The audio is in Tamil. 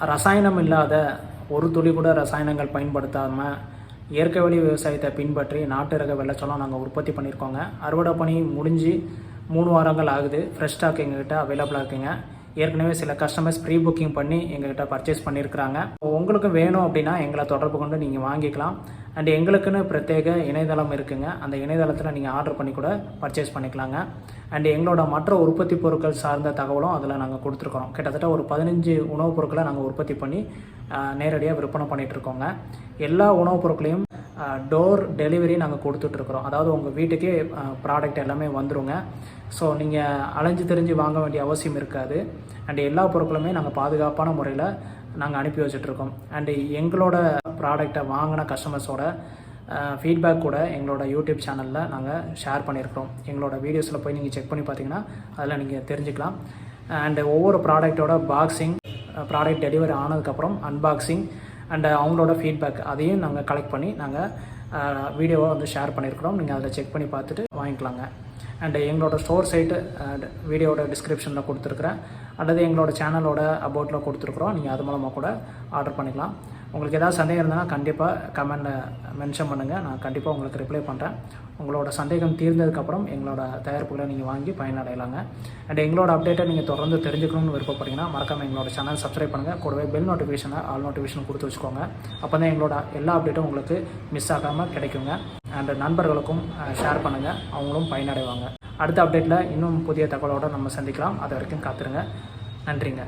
ரசாயனம் இல்லாத ஒரு துளி கூட ரசாயனங்கள் பயன்படுத்தாமல் இயற்கை வழி விவசாயத்தை பின்பற்றி நாட்டு ரக வெள்ளச்சோளம் நாங்கள் உற்பத்தி பண்ணியிருக்கோங்க. அறுவடை பணி முடிஞ்சு மூணு வாரங்கள் ஆகுது. ஃப்ரெஷ் ஸ்டாக் எங்ககிட்ட அவைலபிளாக இருக்குங்க. ஏற்கனவே சில கஸ்டமர்ஸ் ப்ரீ புக்கிங் பண்ணி எங்ககிட்ட பர்ச்சேஸ் பண்ணியிருக்கிறாங்க. உங்களுக்கு வேணும் அப்படின்னா எங்களை தொடர்பு கொண்டு நீங்கள் வாங்கிக்கலாம். அண்ட் எங்களுக்குன்னு பிரத்யேக இணையதளம் இருக்குங்க. அந்த இணையதளத்தில் நீங்கள் ஆர்டர் பண்ணி கூட பர்ச்சேஸ் பண்ணிக்கலாங்க. அண்ட் எங்களோட மற்ற உற்பத்தி பொருட்கள் சார்ந்த தகவலும் அதில் நாங்கள் கொடுத்துருக்குறோம். கிட்டத்தட்ட ஒரு பதினஞ்சு உணவுப் பொருட்களை நாங்கள் உற்பத்தி பண்ணி நேரடியாக விற்பனை பண்ணிகிட்ருக்கோங்க எல்லா உணவுப் பொருட்களையும் டோர் டெலிவரி நாங்கள் கொடுத்துட்ருக்குறோம் அதாவது உங்கள் வீட்டுக்கே ப்ராடக்ட் எல்லாமே வந்துருங்க. ஸோ நீங்கள் அலைஞ்சு தெரிஞ்சு வாங்க வேண்டிய அவசியம் இருக்காது. அண்ட் எல்லா பொருட்களுமே நாங்கள் பாதுகாப்பான முறையில் நாங்கள் அனுப்பி வச்சிட்ருக்கோம் அண்டு எங்களோட ப்ராடக்டை வாங்கின கஸ்டமர்ஸோட ஃபீட்பேக் கூட எங்களோட யூடியூப் சேனலில் நாங்கள் ஷேர் பண்ணியிருக்கிறோம். எங்களோட வீடியோஸில் போய் நீங்கள் செக் பண்ணி பார்த்தீங்கன்னா அதில் நீங்கள் தெரிஞ்சுக்கலாம். அண்டு ஒவ்வொரு ப்ராடக்ட்டோட பாக்ஸிங் ப்ராடக்ட் டெலிவரி ஆனதுக்கப்புறம் அன்பாக்சிங் அண்ட் அவங்களோட ஃபீட்பேக் அதையும் நாங்கள் கலெக்ட் பண்ணி நாங்கள் வீடியோவை வந்து ஷேர் பண்ணியிருக்கிறோம். நீங்கள் அதில் செக் பண்ணி பார்த்துட்டு வாங்கிக்கலாங்க. அண்டு எங்களோட ஸ்டோர் சைட்டு வீடியோட டிஸ்கிரிப்ஷனில் கொடுத்துருக்குறேன். அல்லது எங்களோட சேனலோட அபவுட்டில் கொடுத்துருக்குறோம். நீங்கள் அது மூலமாக கூட ஆர்டர் பண்ணிக்கலாம். உங்களுக்கு ஏதாவது சந்தேகம் இருந்ததுன்னா கண்டிப்பாக கமெண்டில் மென்ஷன் பண்ணுங்கள் நான் கண்டிப்பாக உங்களுக்கு ரிப்ளை பண்ணுறேன் உங்களோட சந்தேகம் தீர்ந்ததுக்கப்புறம் எங்களோட தயாரிப்புகளை நீங்கள் வாங்கி பயனடையலாங்க. அண்ட் எங்களோட அப்டேட்டை நீங்கள் தொடர்ந்து தெரிஞ்சுக்கணும்னு விருப்பப்பட்டீங்கன்னா மறக்காம எங்களோட சேனல் சப்ஸ்கிரைப் பண்ணுங்கள் கூடவே பெல் நோட்டிஃபிகேஷனை ஆல் நோட்டிஃபிகேஷன் கொடுத்து வச்சுக்கோங்க. அப்போ தான் எங்களோட எல்லா அப்டேட்டும் உங்களுக்கு மிஸ் ஆகாமல் கிடைக்குங்க. அண்ட் நண்பர்களுக்கும் ஷேர் பண்ணுங்கள் அவங்களும் பயனடைவாங்க. அடுத்த அப்டேட்டில் இன்னும் புதிய தகவலோடு நம்ம சந்திக்கலாம். அது வரைக்கும் காத்துருங்க. நன்றிங்க.